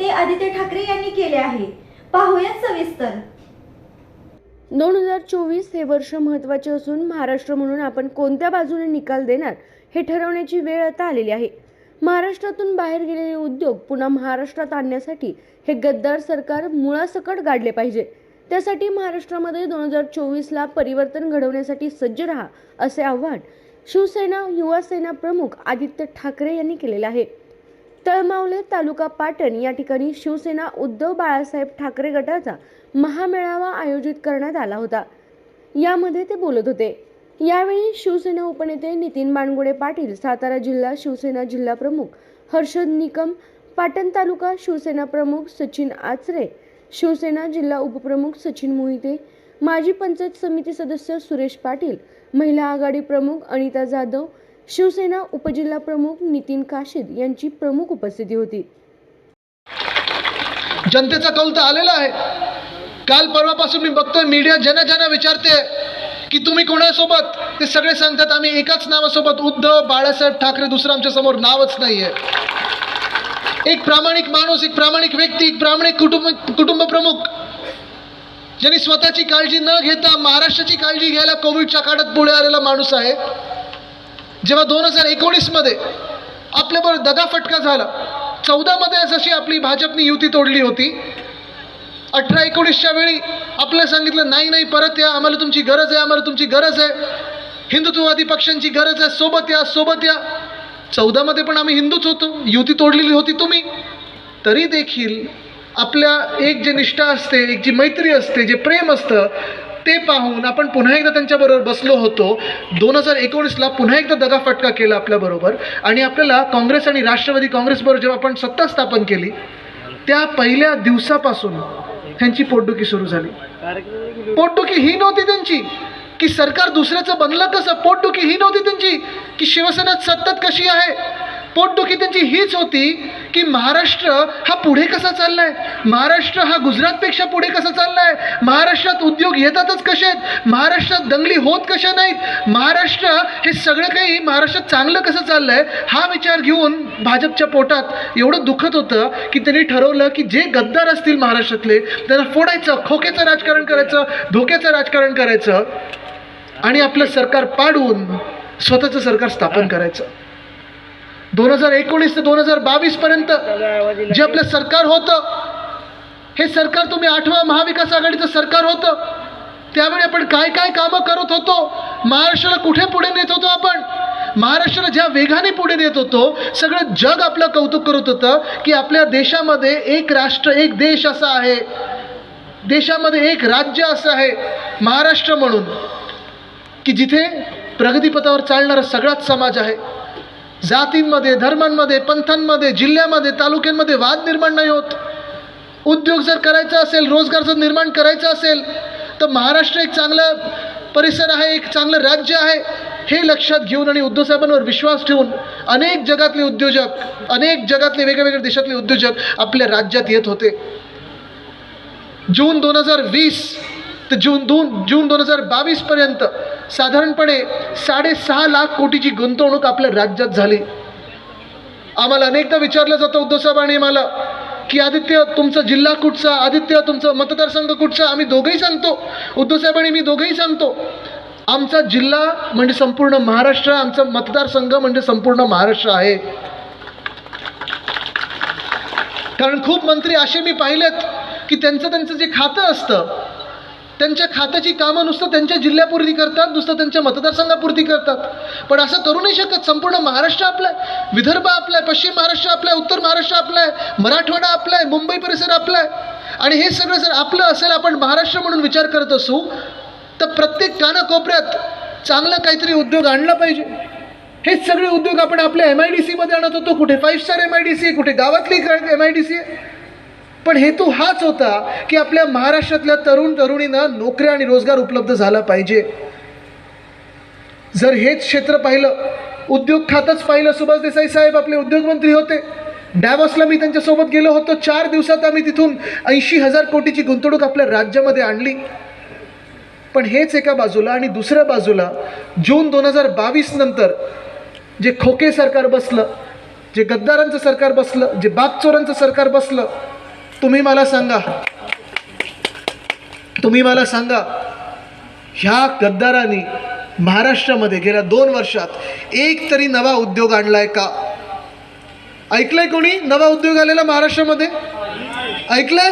आदित्य ठाकरे यांनी केले आहे. पाहूया सविस्तर. दोन हजार चोवीस हे वर्ष महत्त्वाचे असून महाराष्ट्र म्हणून आपण कोणत्या बाजूने निकाल देणार हे ठरवण्याची वेळ आता आलेली आहे. महाराष्ट्रातून बाहेर गेलेले उद्योग पुन्हा महाराष्ट्रात आणण्यासाठी हे गद्दार सरकार मुळासकट गाडले पाहिजे. त्यासाठी महाराष्ट्रामध्ये दोन हजार चोवीसला परिवर्तन घडवण्यासाठी सज्ज राहा असे आव्हान शिवसेना युवासेना प्रमुख आदित्य ठाकरे यांनी केलेलं आहे. तळमावले तालुका पाटण या ठिकाणी शिवसेना उद्धव बाळासाहेब ठाकरे गटाचा महामेळावा आयोजित करण्यात आला होता. यामध्ये ते बोलत होते. यावेळी शिवसेना उपनेते नितीन बाणगुडे पाटील सातारा जिल्हा शिवसेना जिल्हा प्रमुख हर्षद निकम पाटण तालुका शिवसेना प्रमुख सचिन आचरे शिवसेना जिल्हा उपप्रमुख सचिन मोहिते माजी पंचायत समिती सदस्य सुरेश पाटील महिला आघाडी प्रमुख अनिता जाधव शिवसेना उपजिल्हा प्रमुख नितीन काशीद यांची प्रमुख उपस्थिती होती. जनतेचा कौल तर आलेला आहे. काल परवापासून मी बघतोय मीडिया ज्यांना ज्यांना विचारते की तुम्ही कोणासोबत ते सगळे सांगतात आम्ही एकाच नावासोबत उद्धव बाळासाहेब ठाकरे दुसरं आमच्यासमोर नावच नाहीये. एक प्रामाणिक माणूस एक प्रामाणिक व्यक्ती एक प्रामाणिक कुटुंब कुटुंब प्रमुख ज्यांनी स्वतःची काळजी न घेता महाराष्ट्राची काळजी घ्यायला कोविडच्या काळात पुढे आलेला माणूस आहे. जेव्हा दोन हजार एकोणीसमध्ये आपल्याबरोबर दगाफटका झाला चौदामध्ये जशी आपली भाजपनी युती तोडली होती अठरा एकोणीसच्या वेळी आपल्याला सांगितलं नाही नाही परत या आम्हाला तुमची गरज आहे आम्हाला तुमची गरज आहे. हिंदुत्ववादी पक्षांची गरज आहे सोबत या सोबत या. चौदामध्ये पण आम्ही हिंदूच होतो युती तोडलेली होती तुम्ही. तरी देखील आपल्या एक जे निष्ठा असते एक जी मैत्री असते जे प्रेम असतं ते पाहून आपण पुन्हा एकदा त्यांच्याबरोबर बसलो होतो. दोन हजार एकोणीसला पुन्हा एकदा दगाफटका केला आपल्याबरोबर आणि आपल्याला काँग्रेस आणि राष्ट्रवादी काँग्रेसबरोबर जेव्हा आपण सत्ता स्थापन केली त्या पहिल्या दिवसापासून त्यांची पोटदुखी सुरू झाली. पोटदुखी ही नव्हती त्यांची की सरकार दुसऱ्याचं बनलं कसं? पोटदुखी ही नव्हती त्यांची की शिवसेना सत्तत कशी आहे? पोटदुखी त्यांची हीच होती की महाराष्ट्र हा पुढे कसा चाललाय? महाराष्ट्र हा गुजरातपेक्षा पुढे कसा चाललाय? महाराष्ट्रात उद्योग येतातच कसे आहेत? महाराष्ट्रात दंगली होत कशा नाहीत? महाराष्ट्र हे सगळं काही महाराष्ट्रात चांगलं कसं चाललंय? हा विचार घेऊन भाजपच्या पोटात एवढं दुखत होतं की त्यांनी ठरवलं की जे गद्दार असतील महाराष्ट्रातले त्यांना फोडायचं खोक्याचं राजकारण करायचं धोक्याचं राजकारण करायचं आणि आपलं सरकार पाडून स्वतःचं सरकार स्थापन करायचं. दोन हजार एकोणीस ते दोन हजार बावीस पर्यंत जे आपलं सरकार होतं हे सरकार तुम्ही आठवा महाविकास आघाडीचं सरकार होतं. त्यावेळी आपण काय काय कामं करत होतो महाराष्ट्राला कुठे पुढे नेत होतो आपण? महाराष्ट्राला ज्या वेगाने पुढे नेत होतो सगळं जग आपलं कौतुक करत होतं की आपल्या देशामध्ये एक राष्ट्र एक देश असा आहे. देशामध्ये एक राज्य असं आहे महाराष्ट्र म्हणून. की जिथे प्रगतीपथावर चालणारा सगळाच समाज आहे. जातींमध्ये धर्मांमध्ये पंथांमध्ये जिल्ह्यामध्ये तालुक्यांमध्ये वाद निर्माण नाही होत. उद्योग जर करायचा असेल रोजगार जर निर्माण करायचा असेल तर महाराष्ट्र एक चांगलं परिसर आहे एक चांगलं राज्य आहे हे लक्षात घेऊन आणि उद्योगसाहेबांवर विश्वास ठेवून अनेक जगातले उद्योजक अनेक जगातले वेगवेगळ्या देशातले उद्योजक आपल्या राज्यात येत होते. जून दोन हजार वीस ते जून दोन जून दोन हजार बावीसपर्यंत साधारणपणे साडेसहा लाख कोटीची गुंतवणूक आपल्या राज्यात झाली. आम्हाला अनेकदा विचारलं जातं उद्धवसाहेबांनी मला की आदित्य तुमचा जिल्हा कुठचा? आदित्य तुमचा मतदारसंघ कुठचा? आम्ही दोघंही सांगतो. उद्धवसाहेबांनी मी दोघंही सांगतो. आमचा जिल्हा म्हणजे संपूर्ण महाराष्ट्र आमचा मतदारसंघ म्हणजे संपूर्ण महाराष्ट्र आहे. कारण खूप मंत्री असे मी पाहिलेत की त्यांचं त्यांचं जे खातं असतं त्यांच्या खात्याची कामं नुसतं त्यांच्या जिल्ह्यापुरती करतात नुसतं त्यांच्या मतदारसंघापुरती करतात. पण असं करू नाही शकत. संपूर्ण महाराष्ट्र आपला आहे विदर्भ आपला आहे पश्चिम महाराष्ट्र आपला आहे उत्तर महाराष्ट्र आपला आहे मराठवाडा आपला आहे मुंबई परिसर आपला आहे आणि हे सगळं जर आपलं असेल आपण महाराष्ट्र म्हणून विचार करत असू तर प्रत्येक कानाकोपऱ्यात चांगला काहीतरी उद्योग आणला पाहिजे. हेच सगळे उद्योग आपण आपल्या एम आय डी सीमध्ये आणत होतो. कुठे five star M I D C कुठे गावातली एम आय डी सी आहे पण हेतू हाच होता की आपल्या महाराष्ट्रातल्या तरुण तरुणींना नोकऱ्या आणि रोजगार उपलब्ध झाला पाहिजे. जर हेच क्षेत्र पाहिलं उद्योग खातच पाहिलं सुभाष देसाई साहेब आपले उद्योगमंत्री होते. डॅवसला मी त्यांच्यासोबत गेलो होतो चार दिवसात आम्ही तिथून ऐंशी हजार कोटीची गुंतवणूक आपल्या राज्यामध्ये आणली. पण हेच एका बाजूला आणि दुसऱ्या बाजूला जून दोन हजार बावीस नंतर जे खोके सरकार बसलं जे गद्दारांचं सरकार बसलं जे बागचोरांचं सरकार बसलं तुम्ही मला सांगा. तुम्ही मला सांगा. ह्या गद्दारांनी महाराष्ट्रामध्ये गेल्या दोन वर्षात एक तरी नवा उद्योग आणलाय का? ऐकलंय कोणी? नवा उद्योग आलेला महाराष्ट्रामध्ये? ऐकलंय?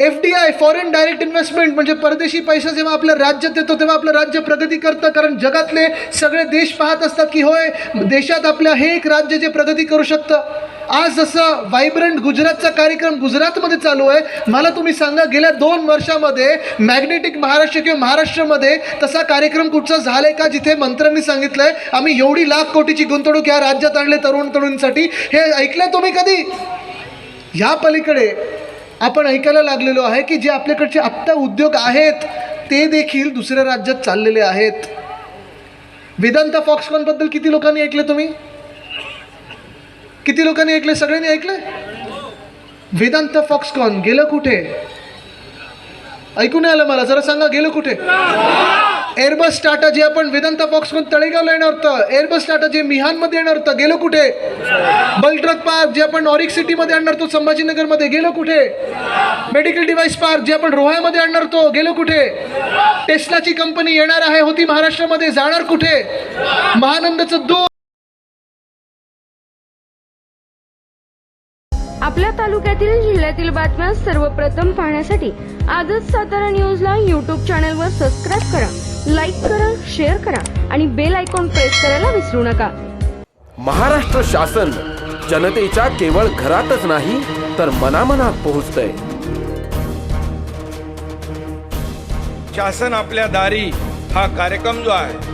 F D I foreign direct investment म्हणजे परदेशी पैसा जेव्हा आपल्या राज्यात येतो तेव्हा आपलं राज्य प्रगती करतं कारण जगातले सगळे देश पाहत असतात की होय देशात आपल्या हे एक राज्य जे प्रगती करू शकतं. आज जसं व्हायब्रंट गुजरातचा कार्यक्रम गुजरातमध्ये चालू आहे मला तुम्ही सांगा गेल्या दोन वर्षामध्ये मॅग्नेटिक महाराष्ट्र किंवा महाराष्ट्रामध्ये तसा कार्यक्रम कुठचा झालाय का जिथे मंत्र्यांनी आहे आम्ही एवढी लाख कोटीची गुंतवणूक या राज्यात आणले तरुण तरुणींसाठी. हे ऐकलं तुम्ही कधी? ह्या पलीकडे आपण ऐकायला लागलेलो आहे की जे आपल्याकडचे आत्ता उद्योग आहेत ते देखील दुसऱ्या राज्यात चाललेले आहेत. वेदांता फॉक्सकॉनबद्दल किती लोकांनी ऐकलं तुम्ही? किती लोकांनी ऐकले? सगळ्यांनी ऐकले? वेदांत फॉक्सकॉन गेलं कुठे? ऐकून नाही आलं मला? जरा सांगा गेलं कुठे? एअरबस टाटा जे आपण वेदांत फॉक्सकॉन तळेगावला येणार होतं एअरबस टाटा जे मिहानमध्ये येणार होतं गेलं कुठे? बलट्रक पार्क जे आपण ऑरिक सिटीमध्ये आणणार होतो संभाजीनगरमध्ये गेलं कुठे? मेडिकल डिव्हाइस पार्क जे आपण रोह्यामध्ये आणणार होतो गेलो कुठे? टेस्लाची कंपनी येणार आहे होती महाराष्ट्रामध्ये जाणार कुठे? महानंदचं दूध. आपल्या तालुक्यातील जिल्ह्यातील बातम्या सर्वप्रथम पाहण्यासाठी आजच सातारा न्यूजला यूट्यूब चॅनलवर सबस्क्राईब करा लाईक करा शेअर करा आणि बेल आयकॉन प्रेस करायला विसरू नका. महाराष्ट्र शासन जनतेच्या केवळ घरातच नाही तर मनामनात पोहोचतंय. शासन आपल्या दारी हा कार्यक्रम जो आहे